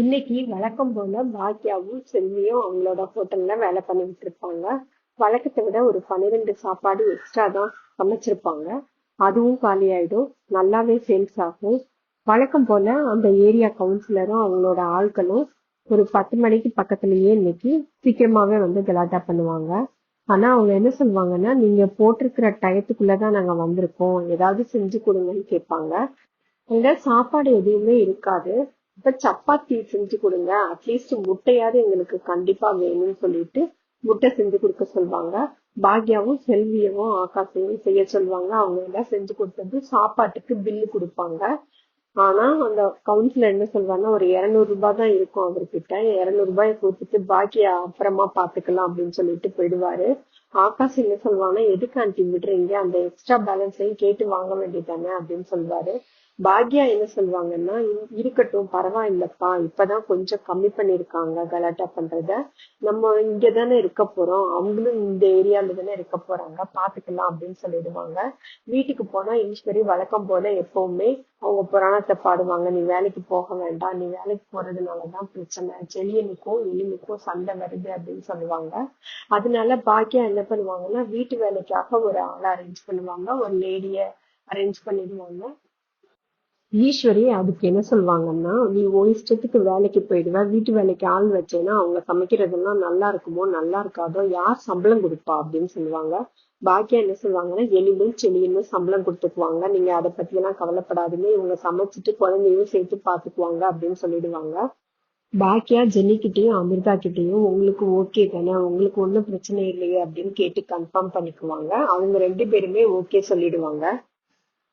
இன்னைக்கு வழக்கம் போல பாக்கியாவும் செல்வியும் அவங்களோட ஹோட்டல்ல வேலை பண்ணிக்கிட்டு இருப்பாங்க வழக்கத்தை விட ஒரு பன்னிரெண்டு சாப்பாடு எக்ஸ்ட்ரா தான் சமைச்சிருப்பாங்க. அதுவும் காலி ஆயிடும். நல்லாவே சேல்ஸ் ஆகும். வழக்கம் போல அந்த ஏரியா கவுன்சிலரும் அவங்களோட ஆட்களும் ஒரு பத்து மணிக்கு பக்கத்துலயே இன்னைக்கு சீக்கிரமாவே வந்து கலாட்டா பண்ணுவாங்க. ஆனா அவங்க என்ன சொல்லுவாங்கன்னா நீங்க போட்டிருக்கிற டயத்துக்குள்ளதான் நாங்க வந்திருக்கோம். ஏதாவது செஞ்சு கொடுங்கன்னு கேட்பாங்க. அங்க சாப்பாடு எதுவுமே இருக்காது. இப்ப சப்பாத்தி செஞ்சு கொடுங்க. அட்லீஸ்ட் முட்டையாவது எங்களுக்கு கண்டிப்பா வேணும்னு சொல்லிட்டு முட்டை செஞ்சு கொடுக்க சொல்லுவாங்க பாக்யாவும் செல்வியவும் ஆகாசையும் செய்ய சொல்லுவாங்க அவங்க எல்லாம் செஞ்சு கொடுத்தது சாப்பாட்டுக்கு பில்லு கொடுப்பாங்க. ஆனா அந்த கவுன்சிலர் என்ன சொல்வாங்கன்னா ஒரு இருநூறு ரூபாய் தான் இருக்கும் அவர்கிட்ட. இருநூறு ரூபாய் கொடுத்துட்டு பாக்கியா அப்புறமா பாத்துக்கலாம் அப்படின்னு சொல்லிட்டு போயிடுவாரு. ஆகாஷ் என்ன சொல்லுவாங்கன்னா எதுக்கு ஆண்டி விடுறீங்க? அந்த எக்ஸ்ட்ரா பேலன்ஸையும் கேட்டு வாங்க வேண்டியதானே அப்படின்னு சொல்லுவாரு பாக்யா என்ன சொல்லுவாங்கன்னா இருக்கட்டும் பரவாயில்லப்பா இப்பதான் கொஞ்சம் கம்மி பண்ணிருக்காங்க கலாட்டா பண்றத. நம்ம இங்க தானே இருக்க போறோம். அவங்களும் இந்த ஏரியால தானே இருக்க போறாங்க. பாத்துக்கலாம் அப்படின்னு சொல்லிடுவாங்க. வீட்டுக்கு போனா ஈஸ்வரி வழக்கம் போல எப்பவுமே அவங்க புராணத்தை பாடுவாங்க. நீ வேலைக்கு போக வேண்டாம். நீ வேலைக்கு போறதுனாலதான் பிரச்சனை. செலியனுக்கும் எலினுக்கும் சண்டை வருது அப்படின்னு சொல்லுவாங்க. அதனால பாக்கியா என்ன பண்ணுவாங்கன்னா வீட்டு வேலைக்காக ஒரு ஆளை அரேஞ்ச் பண்ணுவாங்க. ஒரு லேடிய அரேஞ்ச் பண்ணிடுவாங்க. ஈஸ்வரி அதுக்கு என்ன சொல்லுவாங்கன்னா நீ உன் இஷ்டத்துக்கு வேலைக்கு போயிடுவ வீட்டு வேலைக்கு ஆள் வச்சேன்னா அவங்க சமைக்கிறதெல்லாம் நல்லா இருக்குமோ நல்லா இருக்காதோ யார் சம்பளம் கொடுப்பா? அப்படின்னு சொல்லுவாங்க. பாக்கியா என்ன சொல்லுவாங்கன்னா எலிமும் செளியுமே சம்பளம் கொடுத்துக்குவாங்க. நீங்க அதை பத்தி எல்லாம் கவலைப்படாதீங்க. இவங்க சமைச்சிட்டு குழந்தையும் சேர்த்து பாத்துக்குவாங்க அப்படின்னு சொல்லிடுவாங்க. பாக்கியா ஜெனிக்கிட்டையும் அமிர்தா கிட்டையும் உங்களுக்கு ஓகே தானே? உங்களுக்கு ஒன்றும் பிரச்சனை இல்லையே? அப்படின்னு கேட்டு கன்ஃபார்ம் பண்ணிக்குவாங்க. அவங்க ரெண்டு பேருமே ஓகே சொல்லிடுவாங்க.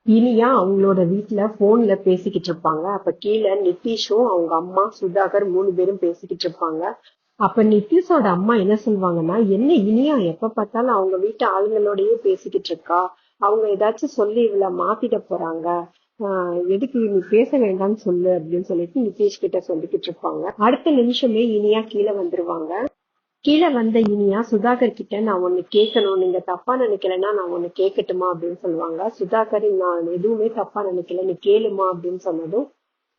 இனியா அவங்களோட வீட்டுல போன்ல பேசிக்கிட்டு இருப்பாங்க. அப்ப கீழே நிதிஷும் அவங்க அம்மா சுதாகர் மூணு பேரும் பேசிக்கிட்டு இருப்பாங்க. அப்ப நிதிஷோட அம்மா என்ன சொல்லுவாங்கன்னா என்ன இனியா எப்ப பார்த்தாலும் அவங்க வீட்டு ஆளுங்களோடயே பேசிக்கிட்டு இருக்கா? அவங்க ஏதாச்சும் சொல்லி இவள மாத்திட போறாங்க. ஆஹ் எதுக்கு நீ பேச வேண்டாம்னு சொல்லு அப்படின்னு சொல்லிட்டு நிதிஷ் கிட்ட சொல்லிக்கிட்டு இருப்பாங்க. அடுத்த நிமிஷமே இனியா கீழே வந்துருவாங்க. கீழே வந்த இனியா சுதாகர் கிட்ட நான் ஒன்னு கேட்கணும் நீங்க தப்பா நினைக்கலன்னா நான் ஒண்ணு கேட்கட்டுமா அப்படின்னு சொல்லுவாங்க. சுதாகர் நான் எதுவுமே தப்பா நினைக்கல. நீ கேளுமா அப்படின்னு சொன்னதும்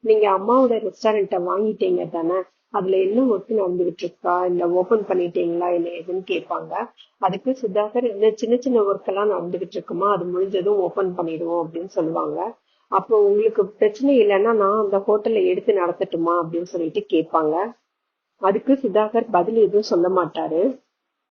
நீங்க அம்மாவோட ரெஸ்டாரண்ட்டை வாங்கிட்டீங்க தானே? அதுல என்ன ஒர்க் நடந்துகிட்டு இருக்கா? இல்ல ஓபன் பண்ணிட்டீங்களா? இல்ல எதுன்னு கேட்பாங்க. அதுக்கு சுதாகர் இந்த சின்ன சின்ன ஒர்க் எல்லாம் நடந்துகிட்டு இருக்குமா? அது முடிஞ்சதும் ஓபன் பண்ணிடுவோம் அப்படின்னு சொல்லுவாங்க. அப்போ உங்களுக்கு பிரச்சனை இல்லைன்னா நான் அந்த ஹோட்டல்ல எடுத்து நடத்தட்டுமா அப்படின்னு சொல்லிட்டு கேட்பாங்க. அதுக்கு சுதாகர் பதில் எதுவும் சொல்ல மாட்டாரு.